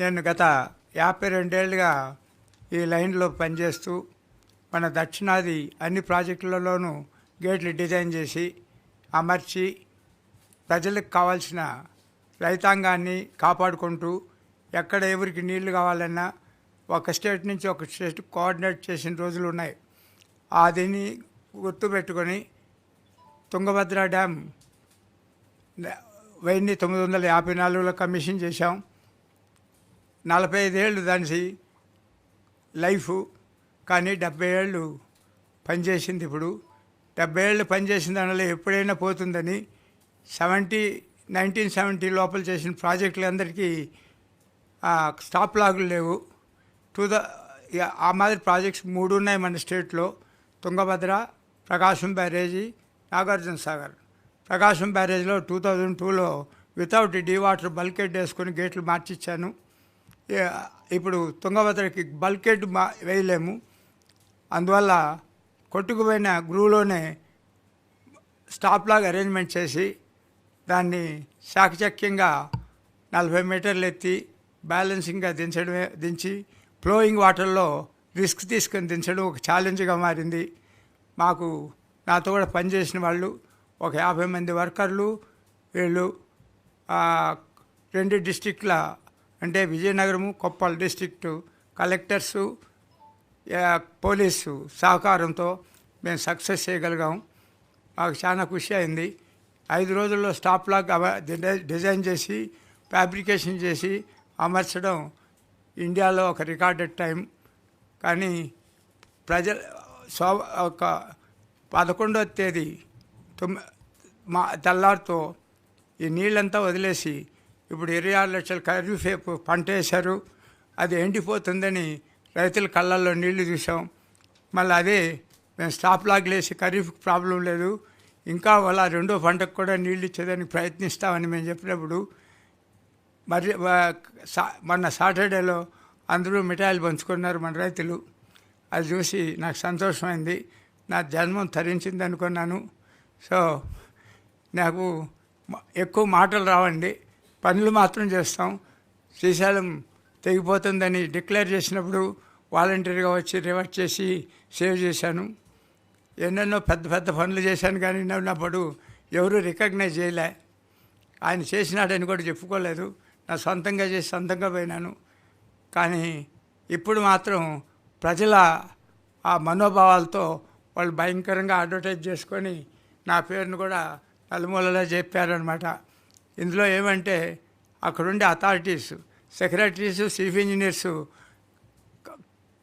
నేను గత యాభై రెండేళ్ళుగా ఈ లైన్లో పనిచేస్తూ మన దక్షిణాది అన్ని ప్రాజెక్టులలోనూ గేట్లు డిజైన్ చేసి అమర్చి ప్రజలకు కావాల్సిన రైతాంగాన్ని కాపాడుకుంటూ ఎక్కడ ఎవరికి నీళ్ళు కావాలన్నా ఒక స్టేట్ నుంచి ఒక స్టేట్ కోఆర్డినేట్ చేసిన రోజులు ఉన్నాయి. అదిని గుర్తుపెట్టుకొని తుంగభద్ర డ్యామ్ వెయ్యి తొమ్మిది వందల యాభై నాలుగులో కమిషన్ చేశాం. నలభై ఐదేళ్ళు దాని లైఫ్. కానీ డెబ్బై ఏళ్ళు పనిచేసింది ఇప్పుడు. డెబ్బై ఏళ్ళు పనిచేసిన దానిలో ఎప్పుడైనా పోతుందని సెవెంటీ నైన్టీన్ సెవెంటీ లోపల చేసిన ప్రాజెక్టులు అందరికీ స్టాప్ లాగులు లేవు. టూ ద ఆ మాదిరి ప్రాజెక్ట్స్ మూడు ఉన్నాయి మన స్టేట్లో. తుంగభద్ర ప్రకాశం బ్యారేజీ నాగార్జున సాగర్. ప్రకాశం బ్యారేజ్లో టూ థౌజండ్ టూలో వితౌట్ డీ వాటర్ బల్కెట్ వేసుకొని గేట్లు మార్చిచ్చాను. ఇప్పుడు తుంగభద్రకి బల్కెట్ మా వేయలేము. అందువల్ల కొట్టుకుపోయిన గ్రూలోనే స్టాప్ లాగా అరేంజ్మెంట్ చేసి దాన్ని చాకచక్యంగా నలభై మీటర్లు ఎత్తి బ్యాలెన్సింగ్గా దించడమే దించి ఫ్లోయింగ్ వాటర్లో రిస్క్ తీసుకొని దించడం ఒక ఛాలెంజ్గా మారింది. మాకు నాతో కూడా పనిచేసిన వాళ్ళు ఒక యాభై మంది వర్కర్లు వీళ్ళు రెండు డిస్టిక్ల అంటే Vijayanagara Koppal district collectors police సహకారంతో మేము సక్సెస్ చేయగలిగాం. మాకు చాలా ఖుషి అయింది. ఐదు రోజుల్లో స్టాప్ లాక్ డిజైన్ చేసి ఫ్యాబ్రికేషన్ చేసి అమర్చడం ఇండియాలో ఒక రికార్డెడ్ టైం కానీ ప్రజ సో ఒక పదకొండవ తేదీ తొమ్మి మా తెల్లారితో ఈ నీళ్ళంతా వదిలేసి ఇప్పుడు ఇరవై ఆరు లక్షల ఖరీఫ్ పంట వేశారు అది ఎండిపోతుందని రైతుల కళ్ళల్లో నీళ్ళు చూసాం మళ్ళీ అదే మేము స్టాప్ లాగ్లేసి ఖరీఫ్ ప్రాబ్లం లేదు. ఇంకా వాళ్ళ రెండో పంటకు కూడా నీళ్ళు ఇచ్చేదానికి ప్రయత్నిస్తామని మేము చెప్పినప్పుడు మరి సా- మొన్న సాటర్డేలో అందరూ మిఠాయిలు పంచుకున్నారు మన రైతులు. అది చూసి నాకు సంతోషమైంది. నా జన్మం తరించింది అనుకున్నాను సో నాకు ఎక్కువ మాటలు రావండి. పనులు మాత్రం చేస్తాం. శ్రీశైలం తెగిపోతుందని డిక్లేర్ చేసినప్పుడు వాలంటీర్గా వచ్చి రివర్ట్ చేసి సేవ్ చేశాను. ఎన్నెన్నో పెద్ద పెద్ద పనులు చేశాను కానీ ఉన్నప్పుడు ఎవరు రికగ్నైజ్ చేయలే. ఆయన చేసినాడని కూడా చెప్పుకోలేదు. నా సొంతంగా చేసి సొంతంగా పోయినాను. కానీ ఇప్పుడు మాత్రం ప్రజల ఆ మనోభావాలతో వాళ్ళు భయంకరంగా అడ్వర్టైజ్ చేసుకొని నా పేరును కూడా నలుమూలలో చెప్పారనమాట ఇందులో ఏమంటే అక్కడుండే అథారిటీస్ సెక్రటరీస్ చీఫ్ ఇంజనీర్స్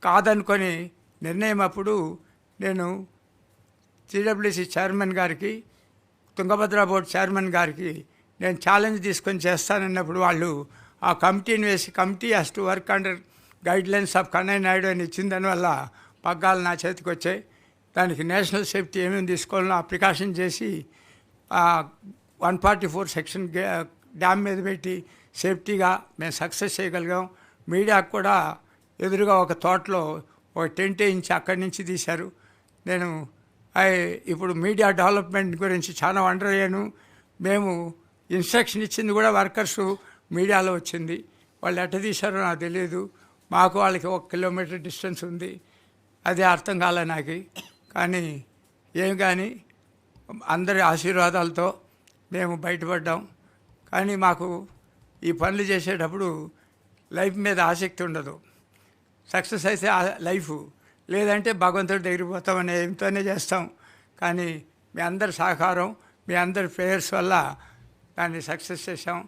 కాదనుకొని నిర్ణయం అప్పుడు నేను సిడబ్ల్యూసి చైర్మన్ గారికి తుంగభద్ర బోర్డు చైర్మన్ గారికి నేను ఛాలెంజ్ తీసుకొని చేస్తానన్నప్పుడు వాళ్ళు ఆ కమిటీని వేసి committee has to work under guidelines of Kannaiah Naidu అని ఇచ్చిన దానివల్ల పగ్గాలు నా చేతికి వచ్చాయి. దానికి నేషనల్ సేఫ్టీ ఏమేమి తీసుకోవాలో ఆ ప్రికాషన్ చేసి one forty four section dam మీద పెట్టి సేఫ్టీగా మేము సక్సెస్ చేయగలిగాం. మీడియాకు కూడా ఎదురుగా ఒక తోటలో ఒక టెంట్ వేయించి అక్కడి నుంచి తీశారు. నేను ఇప్పుడు మీడియా డెవలప్మెంట్ గురించి చాలా వండర్ అయ్యాను. మేము ఇన్స్ట్రక్షన్ ఇచ్చింది కూడా వర్కర్స్ మీడియాలో వచ్చింది. వాళ్ళు ఎట్ట తీశారో నాకు తెలియదు. మాకు వాళ్ళకి ఒక కిలోమీటర్ డిస్టెన్స్ ఉంది. అది అర్థం కాలే నాకు. కానీ ఏం కానీ అందరి ఆశీర్వాదాలతో మేము బయటపడ్డాం. కానీ మాకు ఈ పనులు చేసేటప్పుడు లైఫ్ మీద ఆసక్తి ఉండదు. సక్సెస్ అయితే లైఫ్. లేదంటే భగవంతుడి దగ్గరికి పోతామనే ఏంతోనే చేస్తాం. కానీ మీ అందరి సహకారం మీ అందరి ప్రేయర్స్ వల్ల దాన్ని సక్సెస్ చేసాం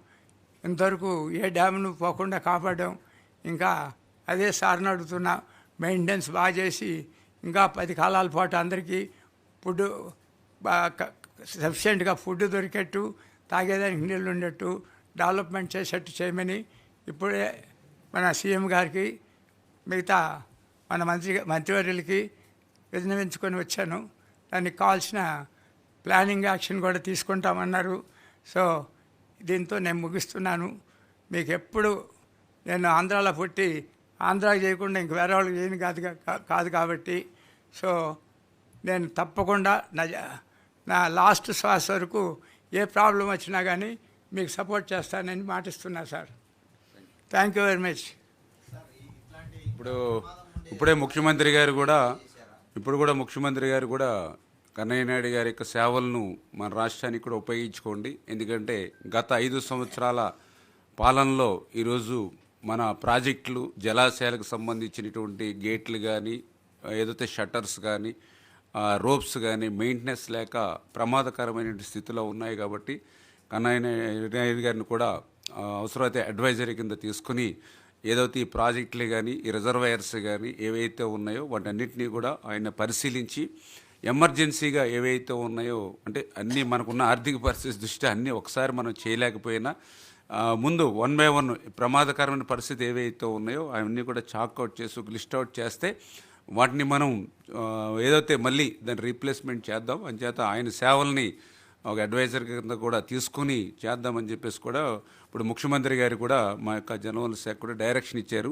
ఇంతవరకు ఏ డ్యామ్ను పోకుండా కాపాడాం. ఇంకా అదే సార్ని అడుగుతున్నా మెయింటెనెన్స్ బాగా చేసి ఇంకా పది కాలాల పాటు అందరికీ ఫుడ్ సఫిషియెంట్గా ఫుడ్ దొరికేట్టు తాగేదానికి నీళ్ళు ఉండేట్టు డెవలప్మెంట్ చేసేట్టు చేయమని ఇప్పుడే మన సీఎం గారికి మిగతా మన మంత్రి మంత్రివర్యులకి విన్నవించుకొని వచ్చాను. దానికి కావాల్సిన ప్లానింగ్ యాక్షన్ కూడా తీసుకుంటామన్నారు. సో దీంతో నేను ముగిస్తున్నాను. మీకు ఎప్పుడు నేను ఆంధ్రాలో పుట్టి ఆంధ్రా చేయకుండా ఇంక వేరే వాళ్ళకి ఏమి కాదు కా- కాదు కాబట్టి సో నేను తప్పకుండా నా నా లాస్ట్ శ్వాస వరకు ఏ ప్రాబ్లం వచ్చినా కానీ మీకు సపోర్ట్ చేస్తానని మాటిస్తున్నా sir. Thank you very much. ఇప్పుడు ఇప్పుడే ముఖ్యమంత్రి గారు కూడా ఇప్పుడు కూడా ముఖ్యమంత్రి గారు కూడా కన్నయ్య నాయుడు గారి యొక్క సేవలను మన రాష్ట్రానికి కూడా ఉపయోగించుకోండి. ఎందుకంటే గత ఐదు సంవత్సరాల పాలనలో ఈరోజు మన ప్రాజెక్టులు జలాశయాలకు సంబంధించినటువంటి గేట్లు కానీ ఏదైతే షట్టర్స్ కానీ రోప్స్ కానీ మెయింటెనెన్స్ లేక ప్రమాదకరమైన స్థితిలో ఉన్నాయి కాబట్టి కన్నయ్య నాయుడు గారిని కూడా అవసరమైతే అడ్వైజరీ కింద తీసుకుని ఏదైతే ఈ ప్రాజెక్టులు కానీ ఈ రిజర్వాయర్స్ కానీ ఏవైతే ఉన్నాయో వాటన్నిటినీ కూడా ఆయన పరిశీలించి ఎమర్జెన్సీగా ఏవైతే ఉన్నాయో అంటే అన్నీ మనకున్న ఆర్థిక పరిస్థితి దృష్ట్యా అన్నీ ఒకసారి మనం చేయలేకపోయినా ముందు వన్ బై వన్ ప్రమాదకరమైన పరిస్థితి ఏవైతే ఉన్నాయో అవన్నీ కూడా చాక్అవుట్ చేసి లిస్ట్ అవుట్ చేస్తే వాటిని మనం ఏదైతే మళ్ళీ దాన్ని రీప్లేస్మెంట్ చేద్దాం అంచేత ఆయన సేవల్ని ఒక అడ్వైజర్ కింద కూడా తీసుకుని చేద్దామని చెప్పేసి కూడా ఇప్పుడు ముఖ్యమంత్రి గారు కూడా మా యొక్క జనవల శాఖ కూడా డైరెక్షన్ ఇచ్చారు.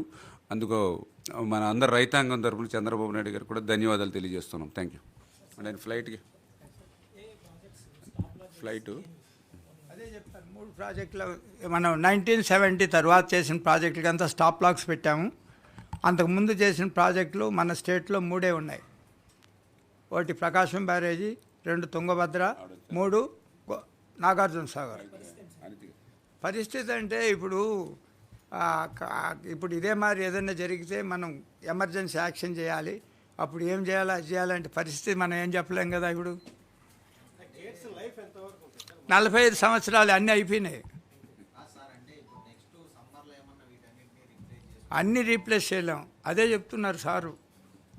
అందుకు మన అందరు రైతాంగం తరపున చంద్రబాబు నాయుడు గారు కూడా ధన్యవాదాలు తెలియజేస్తున్నాం. థ్యాంక్ యూ అండ్ ఆయన ఫ్లైట్కి ఫ్లైటు అదే చెప్తాను. మూడు ప్రాజెక్టులు మనం నైన్టీన్ సెవెంటీ తర్వాత చేసిన ప్రాజెక్టులకి అంతా స్టాప్ లాక్స్ పెట్టాము. అంతకుముందు చేసిన ప్రాజెక్టులు మన స్టేట్లో మూడే ఉన్నాయి. ఒకటి ప్రకాశం బ్యారేజీ రెండు తుంగభద్ర మూడు నాగార్జునసాగర్ నాగార్జున సాగర్. పరిస్థితి అంటే ఇప్పుడు ఇప్పుడు ఇదే మాదిరి ఏదైనా జరిగితే మనం ఎమర్జెన్సీ యాక్షన్ చేయాలి. అప్పుడు ఏం చేయాలి అది చేయాలంటే పరిస్థితి మనం ఏం చెప్పలేం కదా ఇప్పుడు. నలభై ఐదు సంవత్సరాలు అన్నీ అయిపోయినాయి. అన్నీ రీప్లేస్ చేయలేం. అదే చెప్తున్నారు సారు.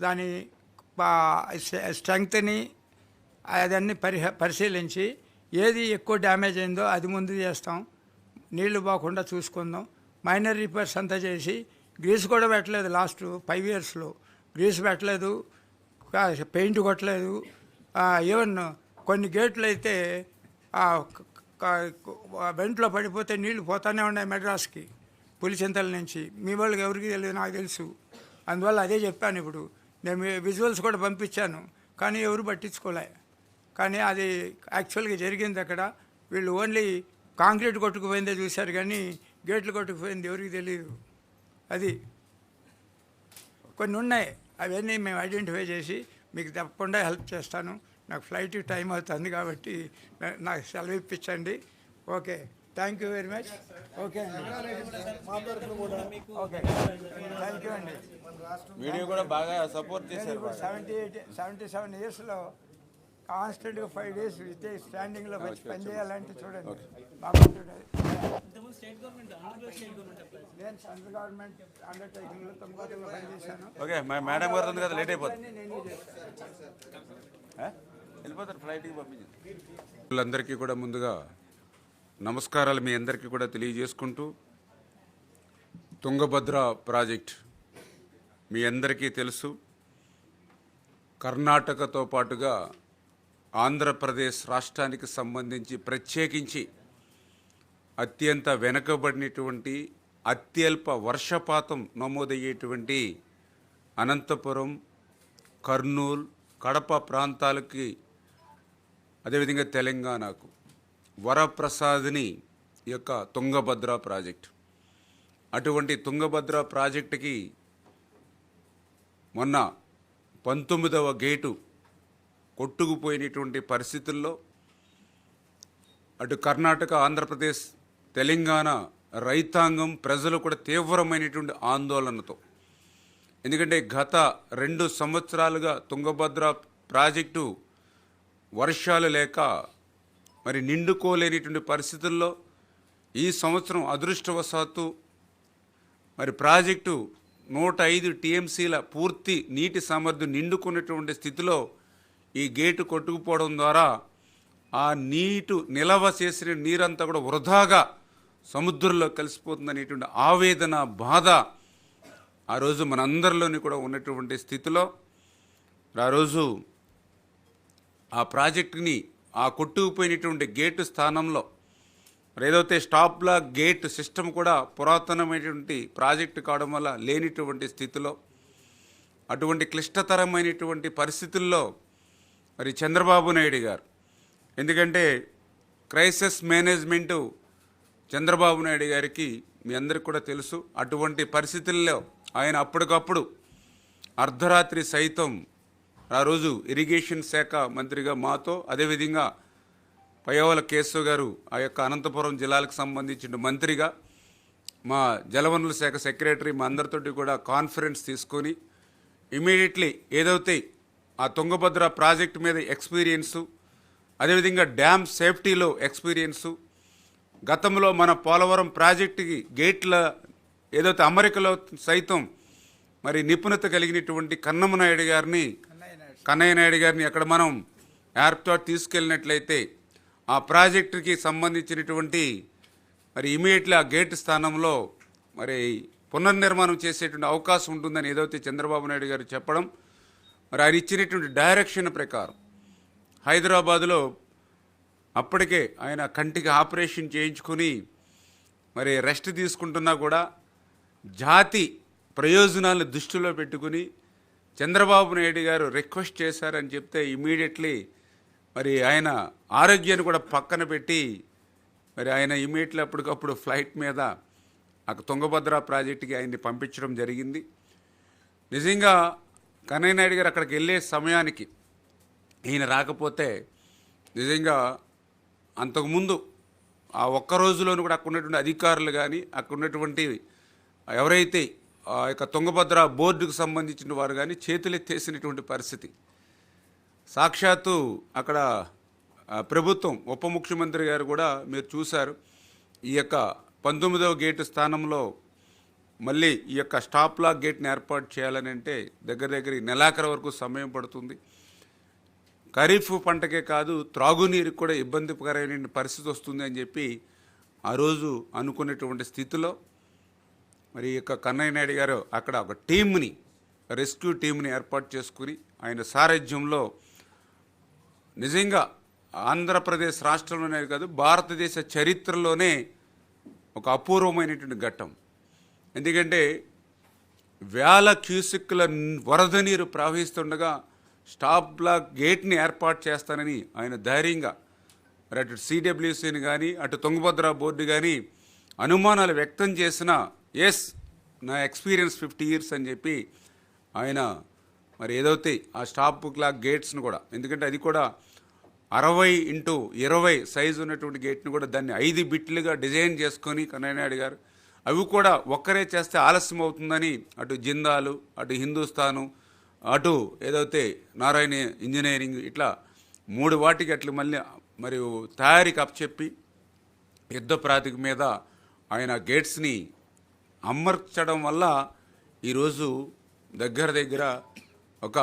దాని స్ట్రెంగ్త్ని అదన్నీ పరిహ పరిశీలించి ఏది ఎక్కువ డ్యామేజ్ అయిందో అది ముందు చేస్తాం. నీళ్ళు పోకుండా చూసుకుందాం. మైనర్ రిపేర్స్ అంతా చేసి గ్రీస్ కూడా పెట్టలేదు లాస్ట్ ఫైవ్ ఇయర్స్లో గ్రీస్ పెట్టలేదు పెయింట్ కొట్టలేదు. ఈవెన్ కొన్ని గేట్లు అయితే వెంట్లో పడిపోతే నీళ్ళు పోతానే ఉన్నాయి మెడ్రాస్కి. పులిచింతల నుంచి. మీ వాళ్ళకి ఎవరికి తెలియదు నాకు తెలుసు. అందువల్ల అదే చెప్పాను ఇప్పుడు. నేను విజువల్స్ కూడా పంపించాను కానీ ఎవరు పట్టించుకోలే. కానీ అది యాక్చువల్గా జరిగింది అక్కడ. వీళ్ళు ఓన్లీ కాంక్రీట్ కొట్టుకుపోయిందే చూశారు కానీ గేట్లు కొట్టుకుపోయింది ఎవరికి తెలియదు అది కొన్ని ఉన్నాయి. అవన్నీ మేము ఐడెంటిఫై చేసి మీకు తప్పకుండా హెల్ప్ చేస్తాను. నాకు ఫ్లైట్ టైం అవుతుంది కాబట్టి నాకు సెలవు ఇప్పించండి. Okay. Thank you very much okay అండి ఓకే థ్యాంక్ యూ అండి. వీడియో కూడా బాగా సపోర్ట్ చేశారు సెవెంటీ ఎయిట్ సెవెంటీ సెవెన్ ఇయర్స్లో కాన్స్టెంట్గా ఫైవ్ డేస్ ఇస్తే స్టాండింగ్లో వచ్చి పని చేయాలంటే చూడండి. బాగుంటుంది నేను సెంట్రల్ గవర్నమెంట్ అండర్టేకింగ్లో తొమ్మిదిలో పనిచేశాను ఓకే మా మేడం గారు ఉంది కదా లేట్ అయిపోతుంది? వెళ్ళిపోతారు ఫ్లైట్కి వీళ్ళందరికీ కూడా ముందుగా నమస్కారాలు మీ అందరికీ కూడా తెలియజేసుకుంటూ తుంగభద్ర ప్రాజెక్ట్ మీ అందరికీ తెలుసు. కర్ణాటకతో పాటుగా ఆంధ్రప్రదేశ్ రాష్ట్రానికి సంబంధించి ప్రత్యేకించి అత్యంత వెనుకబడినటువంటి అత్యల్ప వర్షపాతం నమోదయ్యేటువంటి అనంతపురం కర్నూలు కడప ప్రాంతాలకి అదేవిధంగా తెలంగాణకు వరప్రసాద్ని యొక్క తుంగభద్ర ప్రాజెక్ట్. అటువంటి తుంగభద్ర ప్రాజెక్టుకి మొన్న పంతొమ్మిదవ గేటు కొట్టుకుపోయినటువంటి పరిస్థితుల్లో అటు కర్ణాటక ఆంధ్రప్రదేశ్ తెలంగాణ రైతాంగం ప్రజలు కూడా తీవ్రమైనటువంటి ఆందోళనతో. ఎందుకంటే గత రెండు సంవత్సరాలుగా తుంగభద్ర ప్రాజెక్టు వర్షాలు లేక మరి నిండుకోలేనిటువంటి పరిస్థితుల్లో ఈ సంవత్సరం అదృష్టవశాత్తు మరి ప్రాజెక్టు నూట ఐదు టీఎంసీల పూర్తి నీటి సామర్థ్యం నిండుకున్నటువంటి స్థితిలో ఈ గేటు కొట్టుకుపోవడం ద్వారా ఆ నీటు నిలవ చేసిన నీరంతా కూడా వృధాగా సముద్రంలో కలిసిపోతుందనేటువంటి ఆవేదన బాధ ఆ రోజు మనందరిలోని కూడా ఉన్నటువంటి స్థితిలో ఆ రోజు ఆ ప్రాజెక్టుని ఆ కొట్టుకుపోయినటువంటి గేటు స్థానంలో ఏదైతే స్టాప్లా గేట్ సిస్టమ్ కూడా పురాతనమైనటువంటి ప్రాజెక్టు కావడం వల్ల లేనిటువంటి స్థితిలో అటువంటి క్లిష్టతరమైనటువంటి పరిస్థితుల్లో మరి చంద్రబాబు నాయుడు గారు. ఎందుకంటే క్రైసిస్ మేనేజ్మెంటు చంద్రబాబు నాయుడు గారికి మీ అందరికి కూడా తెలుసు. అటువంటి పరిస్థితుల్లో ఆయన అప్పటికప్పుడు అర్ధరాత్రి సైతం ఆ రోజు ఇరిగేషన్ శాఖ మంత్రిగా మాతో అదేవిధంగా పయ్యవల కేశవ్ గారు ఆ యొక్క అనంతపురం జిల్లాలకు సంబంధించిన మంత్రిగా మా జలవనరుల శాఖ సెక్రటరీ మా అందరితోటి కూడా కాన్ఫరెన్స్ తీసుకొని ఇమీడియట్లీ ఏదైతే ఆ తుంగభద్ర ప్రాజెక్ట్ మీద ఎక్స్పీరియన్సు అదేవిధంగా డ్యామ్ సేఫ్టీలో ఎక్స్పీరియన్సు గతంలో మన పోలవరం ప్రాజెక్టుకి గేట్ల ఏదైతే అమరికలో సైతం మరి నిపుణత కలిగినటువంటి కన్నమ్మ నాయుడు గారిని కన్నయ్య నాయుడు గారిని అక్కడ మనం ఎయిర్పోర్ట్ తీసుకెళ్ళినట్లయితే ఆ ప్రాజెక్టుకి సంబంధించినటువంటి మరి ఇమీడియట్లీ ఆ గేట్ స్థానంలో మరి పునర్నిర్మాణం చేసేటువంటి అవకాశం ఉంటుందని ఏదైతే చంద్రబాబు నాయుడు గారు చెప్పడం మరి ఆయన ఇచ్చినటువంటి డైరెక్షన్ ప్రకారం హైదరాబాదులో అప్పటికే ఆయన కంటికి ఆపరేషన్ చేయించుకొని మరి రెస్ట్ తీసుకుంటున్నా కూడా జాతి ప్రయోజనాలను దృష్టిలో పెట్టుకుని చంద్రబాబు నాయుడు గారు రిక్వెస్ట్ చేశారని చెప్తే ఇమీడియట్లీ మరి ఆయన ఆరోగ్యాన్ని కూడా పక్కన పెట్టి మరి ఆయన ఇమీడియట్లీ అప్పటికప్పుడు ఫ్లైట్ మీద అక్కడ తుంగభద్ర ప్రాజెక్టుకి ఆయన్ని పంపించడం జరిగింది. నిజంగా కన్నయ్య నాయుడు గారు అక్కడికి వెళ్ళే సమయానికి ఈయన రాకపోతే నిజంగా అంతకుముందు ఆ ఒక్క రోజులోనూ కూడా అక్కడ ఉన్నటువంటి అధికారులు కానీ అక్కడ ఉన్నటువంటి ఎవరైతే ఆ యొక్క తుంగభద్ర బోర్డుకు సంబంధించిన వారు కానీ చేతులెత్తేసినటువంటి పరిస్థితి. సాక్షాత్తు అక్కడ ప్రభుత్వం ఉప ముఖ్యమంత్రి గారు కూడా మీరు చూశారు ఈ యొక్క పంతొమ్మిదవ గేటు స్థానంలో మళ్ళీ ఈ యొక్క స్టాప్ లాక్ గేట్ని ఏర్పాటు చేయాలని అంటే దగ్గర దగ్గర ఈ నెలాఖరు వరకు సమయం పడుతుంది. ఖరీఫ్ పంటకే కాదు త్రాగునీరుకి కూడా ఇబ్బందికరమైన పరిస్థితి వస్తుంది అని చెప్పి ఆ రోజు అనుకునేటువంటి స్థితిలో మరి యొక్క కన్నయ్య నాయుడు గారు అక్కడ ఒక టీంని రెస్క్యూ టీంని ఏర్పాటు చేసుకుని ఆయన సారథ్యంలో నిజంగా ఆంధ్రప్రదేశ్ రాష్ట్రంలోనే కాదు భారతదేశ చరిత్రలోనే ఒక అపూర్వమైనటువంటి ఘట్టం. ఎందుకంటే వేల క్యూసిక్ల వరద నీరు ప్రవహిస్తుండగా స్టాప్ బ్లాక్ గేట్ని ఏర్పాటు చేస్తానని ఆయన ధైర్యంగా మరి అటు సిడబ్ల్యూసీని కానీ అటు తుంగభద్ర బోర్డు కానీ అనుమానాలు వ్యక్తం చేసిన ఎస్ నా ఎక్స్పీరియన్స్ ఫిఫ్టీ ఇయర్స్ అని చెప్పి ఆయన మరి ఏదైతే ఆ స్టాప్ క్లాక్ గేట్స్ను కూడా ఎందుకంటే అది కూడా అరవై ఇంటూ ఇరవై సైజు ఉన్నటువంటి గేట్ని కూడా దాన్ని ఐదు బిట్లుగా డిజైన్ చేసుకొని కన్నయ్యనాయుడు గారు అవి కూడా ఒక్కరే చేస్తే ఆలస్యం అవుతుందని అటు జిందాలు అటు హిందుస్థాను అటు ఏదైతే నారాయణ ఇంజనీరింగ్ ఇట్లా మూడు వాటికి అట్లా మళ్ళీ మరియు తయారీకి అప్పచెప్పి యుద్ధ ప్రాతిక మీద ఆయన గేట్స్ని అమర్చడం వల్ల ఈరోజు దగ్గర దగ్గర ఒక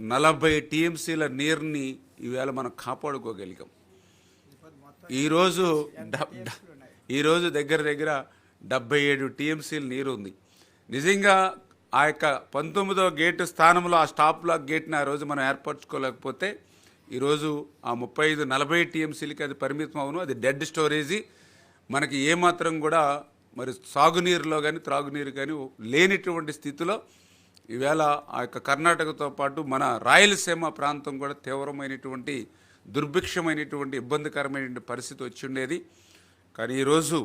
నలభై టీఎంసీల నీరుని ఈవేళ మనం కాపాడుకోగలిగాం. ఈరోజు ఈరోజు దగ్గర దగ్గర డెబ్బై ఏడు టీఎంసీల నీరు ఉంది నిజంగా ఆ యొక్క పంతొమ్మిదవ గేటు స్థానంలో ఆ స్టాప్ లాక్ గేట్ని ఆ రోజు మనం ఏర్పరచుకోలేకపోతే ఈరోజు ఆ ముప్పై ఐదు నలభై టీఎంసీలకి అది పరిమితం అవును. అది డెడ్ స్టోరేజీ. మనకి ఏమాత్రం కూడా మరి సాగునీరులో కానీ త్రాగునీరు కానీ లేనిటువంటి స్థితిలో ఈవేళ ఆ యొక్క కర్ణాటకతో పాటు మన రాయలసీమ ప్రాంతం కూడా తీవ్రమైనటువంటి దుర్భిక్షమైనటువంటి ఇబ్బందికరమైనటువంటి పరిస్థితి వచ్చి ఉండేది కానీ ఈరోజు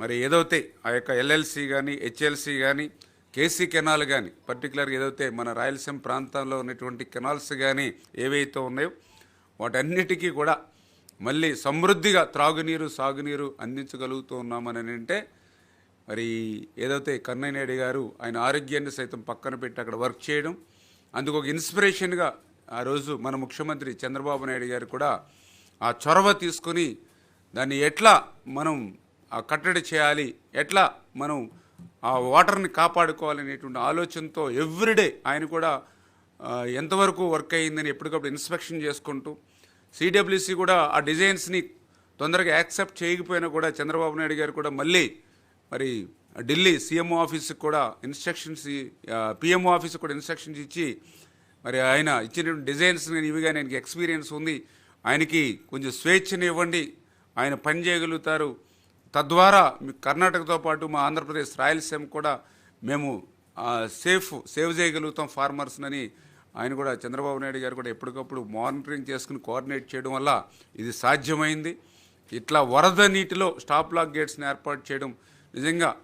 మరి ఏదైతే ఆ యొక్క ఎల్ఎల్సి కానీ హెచ్ఎల్సి కానీ కేసీ కెనాల్ కానీ పర్టికులర్గా ఏదైతే మన రాయలసీమ ప్రాంతంలో ఉన్నటువంటి కెనాల్స్ కానీ ఏవైతే ఉన్నాయో వాటన్నిటికీ కూడా మళ్ళీ సమృద్ధిగా త్రాగునీరు సాగునీరు అందించగలుగుతూ ఉన్నామని అంటే మరి ఏదైతే కన్నయ్యనాయుడు గారు ఆయన ఆరోగ్యాన్ని సైతం పక్కన పెట్టి అక్కడ వర్క్ చేయడం అందుకు ఒక ఇన్స్పిరేషన్గా ఆ రోజు మన ముఖ్యమంత్రి చంద్రబాబు నాయుడు గారు కూడా ఆ చొరవ తీసుకొని దాన్ని ఎట్లా మనం ఆ కట్టడి చేయాలి ఎట్లా మనం ఆ వాటర్ని కాపాడుకోవాలనేటువంటి ఆలోచనతో ఎవ్రీడే ఆయన కూడా ఎంతవరకు వర్క్ అయ్యిందని ఎప్పటికప్పుడు ఇన్స్పెక్షన్ చేసుకుంటూ సిడబ్ల్యూసి కూడా ఆ డిజైన్స్ని తొందరగా యాక్సెప్ట్ చేయకపోయినా కూడా చంద్రబాబు నాయుడు గారు కూడా మళ్ళీ మరి ఢిల్లీ సీఎంఓ ఆఫీస్కి కూడా ఇన్స్ట్రక్షన్స్ పిఎంఓ ఆఫీస్కి కూడా ఇన్స్ట్రక్షన్స్ ఇచ్చి మరి ఆయన ఇచ్చినటువంటి డిజైన్స్ నేను ఇవిగా ఆయనకి ఎక్స్పీరియన్స్ ఉంది. ఆయనకి కొంచెం స్వేచ్ఛని ఇవ్వండి. ఆయన పని చేయగలుగుతారు. తద్వారా మీ కర్ణాటకతో పాటు మా ఆంధ్రప్రదేశ్ రాయలసీమ కూడా మేము సేఫ్ సేవ్ చేయగలుగుతాం ఫార్మర్స్నని ఆయన కూడా చంద్రబాబు నాయుడు గారు కూడా ఎప్పటికప్పుడు మానిటరింగ్ చేసుకుని కోఆర్డినేట్ చేయడం వల్ల ఇది సాధ్యమైంది. ఇట్లా వరద నీటిలో స్టాప్ లాక్ గేట్స్ని ఏర్పాటు చేయడం నిజంగా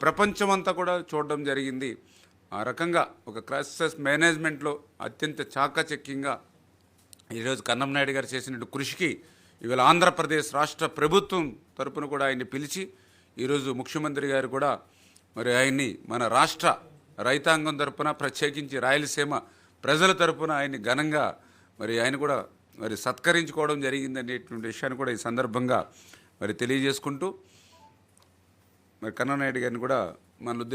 ప్రపంచమంతా కూడా చూడడం జరిగింది. ఆ రకంగా ఒక క్రైసిస్ మేనేజ్మెంట్లో అత్యంత చాకచక్యంగా ఈరోజు కన్నం నాయుడు గారు చేసిన కృషికి ఇవాళ ఆంధ్రప్రదేశ్ రాష్ట్ర ప్రభుత్వం తరపున కూడా ఆయన్ని పిలిచి ఈరోజు ముఖ్యమంత్రి గారు కూడా మరి ఆయన్ని మన రాష్ట్ర రైతాంగం తరపున ప్రత్యేకించి రాయలసీమ ప్రజల తరపున ఆయన్ని ఘనంగా మరి ఆయన కూడా మరి సత్కరించుకోవడం జరిగిందనేటువంటి విషయాన్ని కూడా ఈ సందర్భంగా మరి తెలియజేసుకుంటూ మరి కన్ననాయుడు గారిని కూడా మన ఉద్దేశం